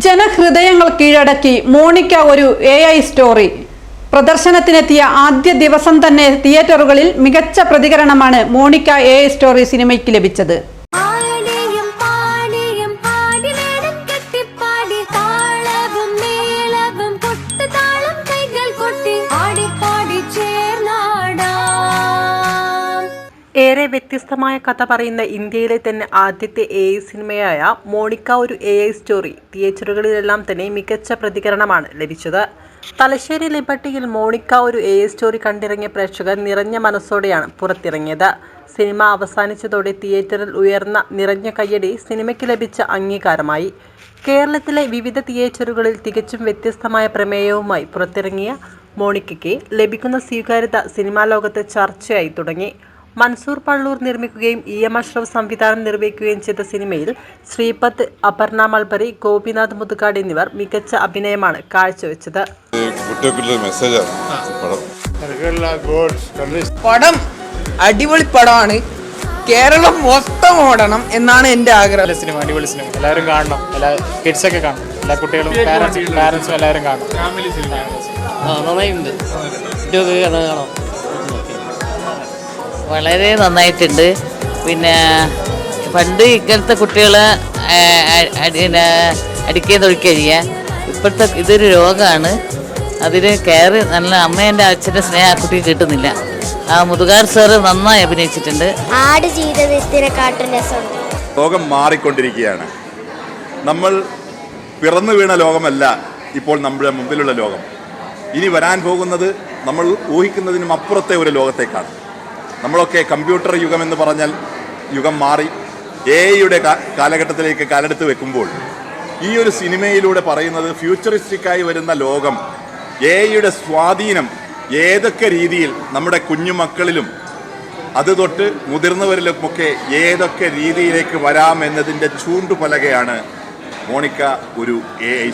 ജനഹൃദയങ്ങൾ കീഴടക്കി മോണിക്ക ഒരു A I story പ്രദർശനത്തിനെത്തിയ ആദ്യ ദിവസം തന്നെ തിയേറ്ററുകളിൽ മികച്ച പ്രതികരണമാണ് മോണിക്ക എ ഐ സ്റ്റോറി സിനിമയ്ക്ക് ലഭിച്ചത്. ഏറെ വ്യത്യസ്തമായ കഥ പറയുന്ന ഇന്ത്യയിലെ തന്നെ ആദ്യത്തെ എ ഐ സിനിമയായ മോണിക്ക ഒരു എ ഐ സ്റ്റോറി തിയേറ്ററുകളിലെല്ലാം തന്നെ മികച്ച പ്രതികരണമാണ് ലഭിച്ചത്. തലശ്ശേരി ലിബർട്ടിയിൽ മോണിക്ക ഒരു എ ഐ സ്റ്റോറി കണ്ടിറങ്ങിയ പ്രേക്ഷകർ നിറഞ്ഞ മനസ്സോടെയാണ് പുറത്തിറങ്ങിയത്. സിനിമ അവസാനിച്ചതോടെ തിയേറ്ററിൽ ഉയർന്ന നിറഞ്ഞ കയ്യടി സിനിമയ്ക്ക് ലഭിച്ച അംഗീകാരമായി. കേരളത്തിലെ വിവിധ തിയേറ്ററുകളിൽ തികച്ചും വ്യത്യസ്തമായ പ്രമേയവുമായി പുറത്തിറങ്ങിയ മോണിക്കയ്ക്ക് ലഭിക്കുന്ന സ്വീകാര്യത സിനിമാ ലോകത്ത് ചർച്ചയായി തുടങ്ങി. മൻസൂർ പള്ളൂർ നിർമ്മിക്കുകയും ഇ എം അഷ്റഫ് സംവിധാനം നിർവഹിക്കുകയും ചെയ്ത സിനിമയിൽ ശ്രീപത് അപർണ മൾബറി ഗോപിനാഥ് മുതുകാട് എന്നിവർ മികച്ച അഭിനയമാണ് കാഴ്ചവെച്ചത്. പടം. അടിപൊളി പടമാണ്. കേരളം മൊത്തം ഓടണം എന്നാണ് എന്റെ ആഗ്രഹം. സിനിമ അടിപൊളി സിനിമ. എല്ലാവരും കാണണം. എല്ലാ കിഡ്സ് ഒക്കെ കാണണം. എല്ലാ കുട്ടികളും പാരന്റ്സും എല്ലാവരും കാണണം. നന്നായിട്ടുണ്ട് കാണാം വളരെ നന്നായിട്ടുണ്ട്. പിന്നെ പണ്ട് ഇങ്ങനത്തെ കുട്ടികളെ അടിക്കേ തൊഴിക്കഴിയ ഇപ്പോഴത്തെ ഇതൊരു രോഗമാണ് അതിന് കയറി നല്ല അമ്മേന്റെ അച്ഛന്റെ സ്നേഹം ആ കുട്ടിക്ക് കിട്ടുന്നില്ല. ആ മുതുകാർ സാറ് നന്നായി അഭിനയിച്ചിട്ടുണ്ട്. ആട് ജീവിതത്തിനെക്കാട്ടും രസമുണ്ട്. ലോകം മാറിക്കൊണ്ടിരിക്കുകയാണ്. നമ്മൾ പിറന്നു വീണ ലോകമല്ല ഇപ്പോൾ നമ്മുടെ മുമ്പിലുള്ള ലോകം. ഇനി വരാൻ പോകുന്നത് നമ്മൾ ഊഹിക്കുന്നതിനും അപ്പുറത്തെ ഒരു ലോകത്തേക്കാണ്. നമ്മളൊക്കെ കമ്പ്യൂട്ടർ യുഗം എന്ന് പറഞ്ഞാൽ യുഗം മാറി എ ഐയുടെ കാലഘട്ടത്തിലേക്ക് കാലെടുത്ത് വെക്കുമ്പോൾ ഈ ഒരു സിനിമയിലൂടെ പറയുന്നത് ഫ്യൂച്ചറിസ്റ്റിക്കായി വരുന്ന ലോകം എ ഐയുടെ സ്വാധീനം ഏതൊക്കെ രീതിയിൽ നമ്മുടെ കുഞ്ഞുമക്കളിലും അത് തൊട്ട് മുതിർന്നവരിലുമൊക്കെ ഏതൊക്കെ രീതിയിലേക്ക് വരാമെന്നതിന്റെ ചൂണ്ടുപലകയാണ് മോണിക്ക ഒരു എ ഐ